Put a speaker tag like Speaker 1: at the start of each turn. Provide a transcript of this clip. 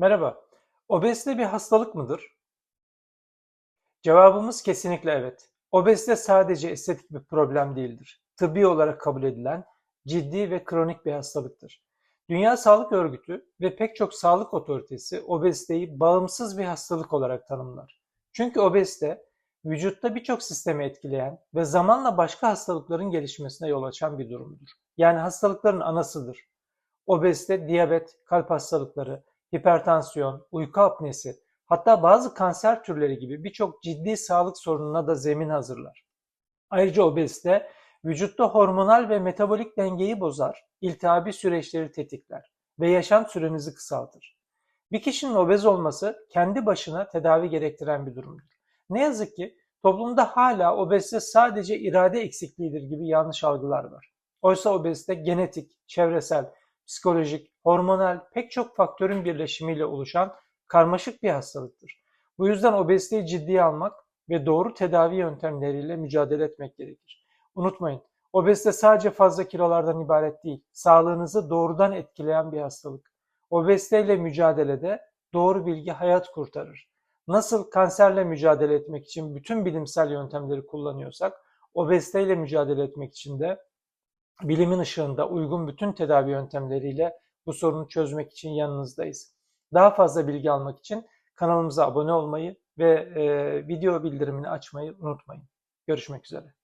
Speaker 1: Merhaba. Obezite bir hastalık mıdır? Cevabımız kesinlikle evet. Obezite sadece estetik bir problem değildir. Tıbbi olarak kabul edilen ciddi ve kronik bir hastalıktır. Dünya Sağlık Örgütü ve pek çok sağlık otoritesi obeziteyi bağımsız bir hastalık olarak tanımlar. Çünkü obezite vücutta birçok sistemi etkileyen ve zamanla başka hastalıkların gelişmesine yol açan bir durumdur. Yani hastalıkların anasıdır. Obezite, diyabet, kalp hastalıkları, hipertansiyon, uyku apnesi, hatta bazı kanser türleri gibi birçok ciddi sağlık sorununa da zemin hazırlar. Ayrıca obezite vücutta hormonal ve metabolik dengeyi bozar, iltihabi süreçleri tetikler ve yaşam sürenizi kısaltır. Bir kişinin obez olması kendi başına tedavi gerektiren bir durumdur. Ne yazık ki toplumda hala obezite sadece irade eksikliğidir gibi yanlış algılar var. Oysa obezite genetik, çevresel, psikolojik, hormonal pek çok faktörün birleşimiyle oluşan karmaşık bir hastalıktır. Bu yüzden obeziteyi ciddiye almak ve doğru tedavi yöntemleriyle mücadele etmek gerekir. Unutmayın, obezite sadece fazla kilolardan ibaret değil, sağlığınızı doğrudan etkileyen bir hastalık. Obeziteyle mücadelede doğru bilgi hayat kurtarır. Nasıl kanserle mücadele etmek için bütün bilimsel yöntemleri kullanıyorsak, obeziteyle mücadele etmek için de bilimin ışığında uygun bütün tedavi yöntemleriyle bu sorunu çözmek için yanınızdayız. Daha fazla bilgi almak için kanalımıza abone olmayı ve e, video bildirimini açmayı unutmayın. Görüşmek üzere.